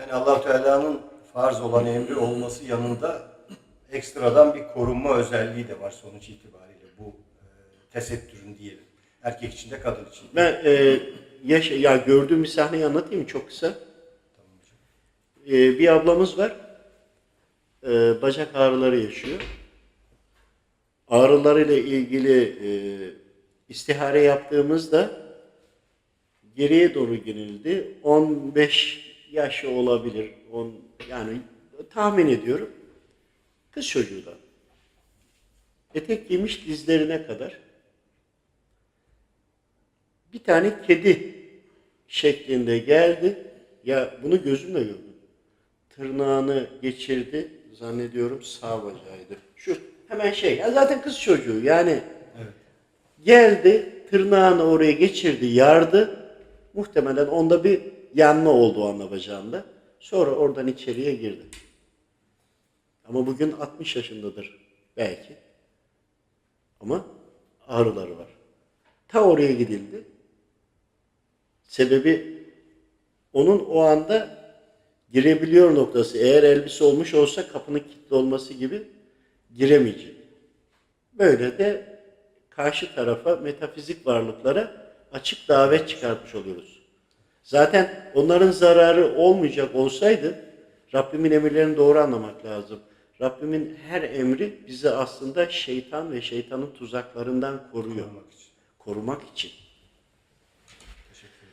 Yani allah Teala'nın farz olan emri olması yanında ekstradan bir korunma özelliği de var sonuç itibariyle bu e, tesettürün diyelim. Erkek için de kadın için. de. Ben e, yaş ya gördüğüm bir sahneyi anlatayım çok kısa. E, bir ablamız var. E, bacak ağrıları yaşıyor. Ağrılarıyla ilgili e, istihare yaptığımızda geriye doğru girildi. 15 yaşı olabilir. 10 yani tahmin ediyorum. Kız çocuğu da. Etek giymiş dizlerine kadar. Bir tane kedi şeklinde geldi. Ya bunu gözümle gördüm. Tırnağını geçirdi. Zannediyorum sağ bacağıydı. Şu hemen şey. Ya zaten kız çocuğu yani. Evet. Geldi, tırnağını oraya geçirdi, yardı. Muhtemelen onda bir yanma oldu o anda bacağında. Sonra oradan içeriye girdi. Ama bugün 60 yaşındadır belki. Ama ağrıları var. Ta oraya gidildi. Sebebi onun o anda girebiliyor noktası. Eğer elbise olmuş olsa kapının kilitli olması gibi giremeyecek. Böyle de karşı tarafa metafizik varlıklara açık davet çıkartmış oluyoruz. Zaten onların zararı olmayacak olsaydı Rabbimin emirlerini doğru anlamak lazım. Rabbimin her emri bizi aslında şeytan ve şeytanın tuzaklarından koruyor. Korumak için. Korumak için.